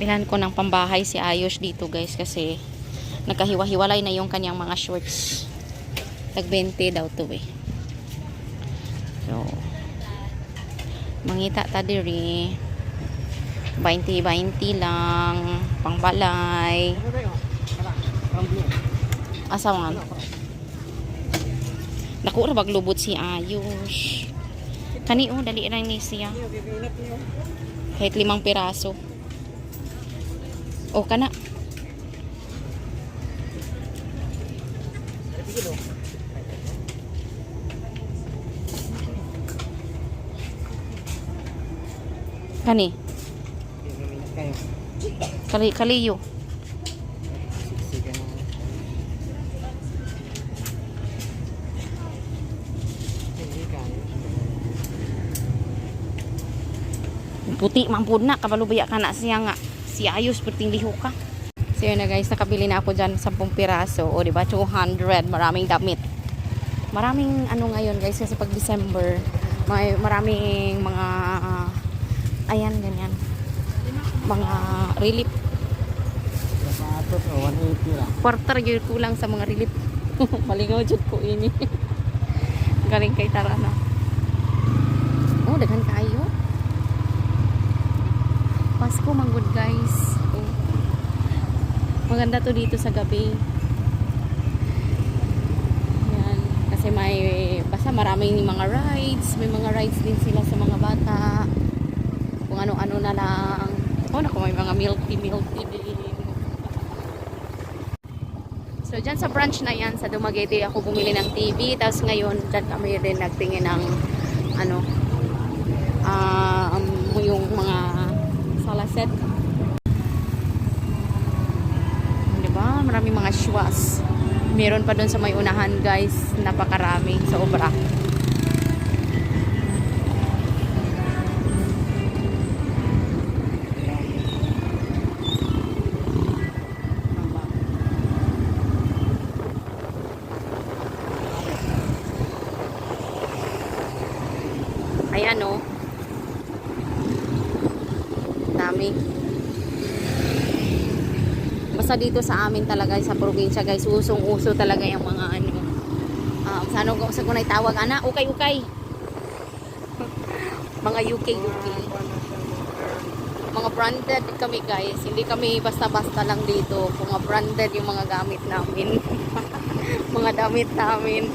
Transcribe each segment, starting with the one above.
Bilhan ko ng pambahay si Ayos dito guys kasi nagkahiwa-hiwalay na yung kanyang mga shorts. Tag 20 daw to eh. So, mangita ta diri. 20-20 lang. Pangbalay. Asa man? Naku, ra baglubot si Ayos. Kani oh, dali ra ni siya. Kahit limang piraso. O, kana. Kani. Kali, kaliyo. Puti man pud na kabalubaya ka na siya nga. Si Ayos perting liho ka. So yun na guys, nakabili na ako dyan 10 piraso. O diba, 200. Maraming damit. Maraming ano ngayon guys, kasi pag December, may maraming mga, ah, ayan, ganyan. Mga relief. Sapatos, 180 lang. Quarter yun kulang sa mga relief. Malingaw dyan ko ini. Galing kay Tarana. Oh, daghan kayo. Pasko manggod guys. Oh. Maganda to dito sa gabi. Yan. Kasi may, basta maraming mga rides. May mga rides din sila sa mga bata. Kung ano-ano na lang. Oh, naku, may mga milk tea, milk tea din. So, dyan sa branch na yan, sa Dumaguete, ako bumili ng TV. Tapos ngayon, dyan kami rin nagtingin ng, ano, ah, mga salaset. Diba? Maraming mga shwas. Meron pa doon sa may unahan, guys. Napakarami sa obra. Ayan o. Dami. Basta dito sa amin talaga sa probinsya guys, usong-uso talaga yung mga ano. Um, sa ano sa kunay tawag ana, ukay-ukay. mga UK UK. Mga branded kami guys. Hindi kami basta-basta lang dito. Mga branded yung mga gamit namin. mga damit namin.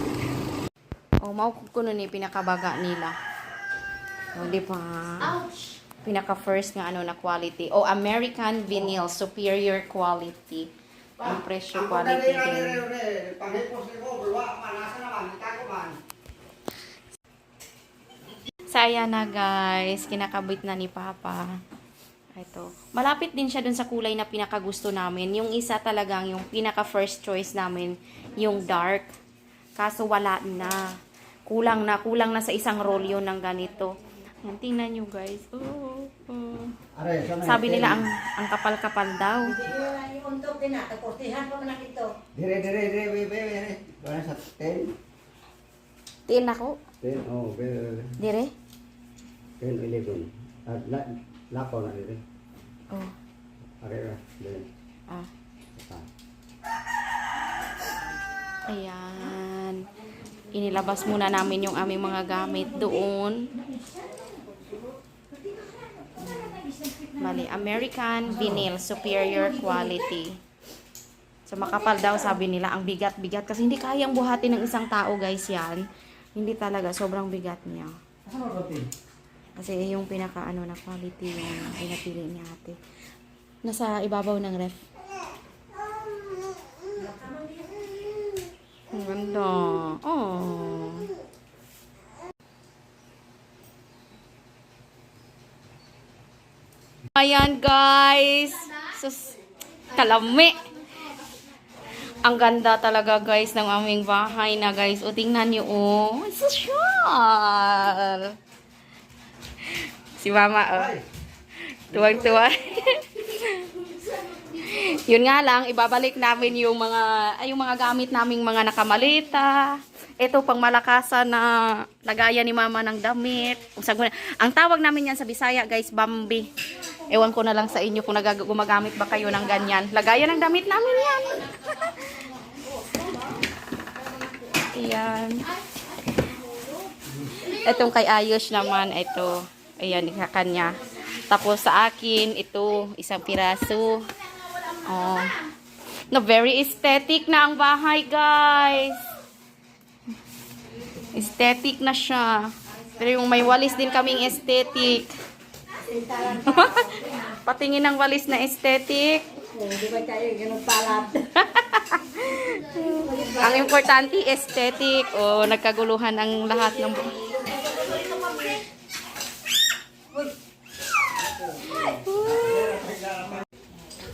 Oh, mau ko nun eh, pinakabaga nila. O, di ba? Pinaka first nga ano na quality. O, American vinyl, superior quality. Ang presyo quality din. Saya na guys, kinakabit na ni Papa. Ito. Malapit din siya dun sa kulay na pinakagusto namin. Yung isa talagang, yung pinaka first choice namin, yung dark. Kaso wala na. Kulang na, kulang na sa isang roll yun ng ganito. Yan, tingnan nyo guys. Oh, oh. Sabi nila ang ang kapal-kapal daw. Dire, dire, dire, be, be, be. Wala sa 10. Tiin ako. 10, oh, be, be, be. Dire. 10, 11. At la, lako na dire. Oh. Okay, ra. Dire. Ah. Ata. Ayan. Inilabas muna namin yung aming mga gamit doon. Mali, American vinyl, superior quality. So, makapal daw, sabi nila, ang bigat-bigat. Kasi hindi kayang buhatin ng isang tao, guys, yan. Hindi talaga, sobrang bigat niya. Kasi yung pinaka, ano, na quality yung pinapili niya ate. Nasa ibabaw ng ref. Ang ganda. Oh. Ayan, guys. Sus, kalami. Ang ganda talaga, guys, ng aming bahay na, guys. O, tingnan niyo, oh. Social. Si Mama, oh. Tuwag-tuwa. Yun nga lang, ibabalik namin yung mga, ay, yung mga gamit naming mga nakamalita, Ito, pang malakasan na lagayan ni mama ng damit. Ang tawag namin yan sa Bisaya, guys, Bambi. Ewan ko na lang sa inyo kung gumagamit ba kayo ng ganyan. Lagayan ng damit namin yan. Ayan. Itong kay Ayos naman, ito. Ayan, kanya. Tapos sa akin, ito, isang piraso. Oh. Na very aesthetic na ang bahay, guys. Aesthetic na siya. Pero yung may walis din kaming aesthetic. Patingin ng walis na aesthetic. Hindi ba tayo ganun palat? Ang importante, aesthetic. O, nagkaguluhan ang lahat ng...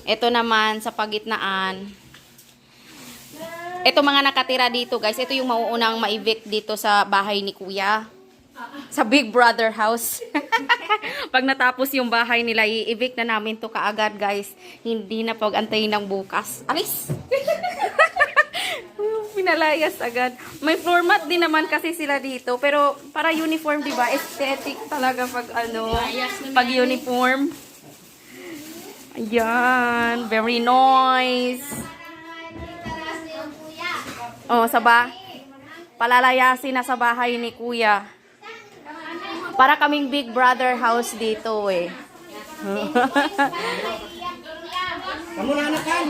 Ito naman sa pagitnaan. Ito mga nakatira dito, guys. Ito yung mauunang ma-evict dito sa bahay ni Kuya. Sa Big Brother house. Pag natapos yung bahay nila, i-evict na namin to kaagad, guys. Hindi na pag-antayin ng bukas. Alis! Pinalayas agad. May floor mat din naman kasi sila dito. Pero para uniform, di ba? Aesthetic talaga pag ano, pag uniform. Ayan. Very nice. Oh, sa ba? Palalayasin na sa bahay ni Kuya. Para kaming Big Brother house dito eh. Kamu na kan?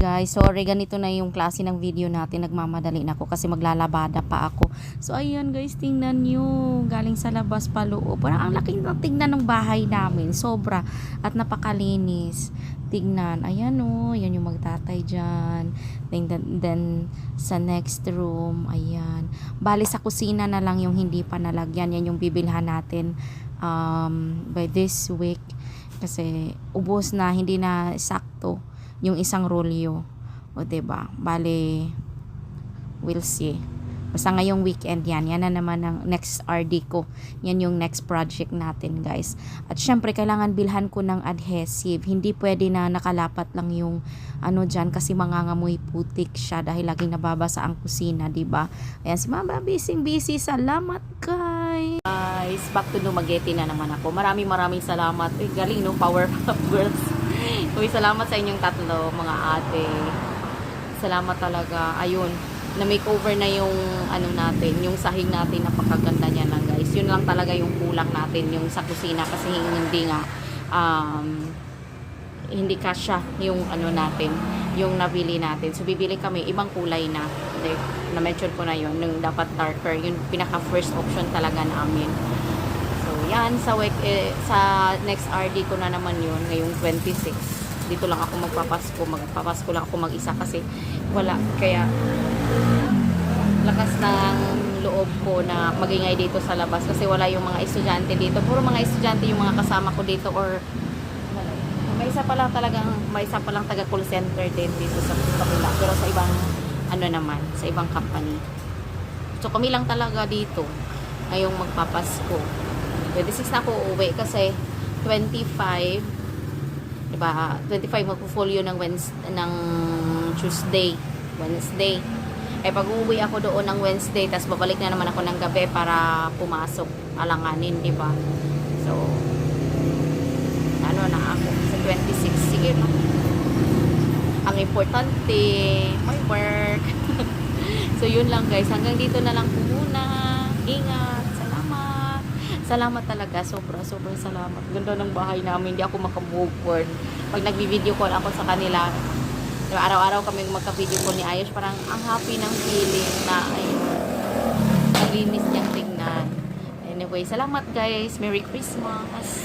Guys, sorry ganito na yung klase ng video natin. Nagmamadali na ako kasi maglalabada pa ako. So ayan guys, tingnan nyo. Galing sa labas pa loob. Parang ang laking na tingnan ng bahay namin. Sobra. At napakalinis. Tingnan. Ayan o. yan yung magtatay dyan. Then, then, then sa next room. Ayan. Bali sa kusina na lang yung hindi pa nalagyan. Yan yung bibilhan natin um, by this week. Kasi ubos na, hindi na sakto yung isang rolyo. O, ba Bale, we'll see. Basta ngayong weekend yan. Yan na naman ang next RD ko. Yan yung next project natin, guys. At syempre, kailangan bilhan ko ng adhesive. Hindi pwede na nakalapat lang yung ano dyan kasi mangangamoy putik siya dahil laging nababasa ang kusina, ba? Ayan, si Mama, busy busy. Salamat, guys. Guys, back to Dumaguete na naman ako. Maraming maraming salamat. Uy, galing, no? Power up, girls. Uy, salamat sa inyong tatlo, mga ate. Salamat talaga. Ayun, na makeover na yung ano natin, yung sahig natin, napakaganda niya lang guys. Yun lang talaga yung kulang natin, yung sa kusina kasi hindi nga um, hindi kasya yung ano natin, yung nabili natin. So bibili kami ibang kulay na. Na-mention ko na yun, nung dapat darker, yung pinaka first option talaga namin. So yan sa week, eh, sa next RD ko na naman yun, ngayong 26 dito lang ako magpapasko magpapasko lang ako mag-isa kasi wala kaya lakas ng loob ko na magingay dito sa labas kasi wala yung mga estudyante dito puro mga estudyante yung mga kasama ko dito or may isa pa lang talagang may isa pa lang taga call center din dito sa kabila. Pero sa ibang ano naman sa ibang company. So kami lang talaga dito ngayong magpapasko. 26 na ako uuwi kasi 25 diba 25 magpo-full yun ng Wednesday ng Tuesday Wednesday. Eh pag uuwi ako doon ng Wednesday tas babalik na naman ako ng gabi para pumasok alanganin di ba so ano na ako 26 sige na ang importante my work. So yun lang guys. Hanggang dito na lang po muna. Ingat. Salamat. Salamat talaga. Sobra sobrang salamat. Ganda ng bahay namin. Hindi ako makamove forward pag nagbi-video call ako sa kanila araw-araw kami magka-video call ni Ayos parang ang happy ng feeling na ayun ang linis niyang tingnan. Anyway salamat guys. Merry Christmas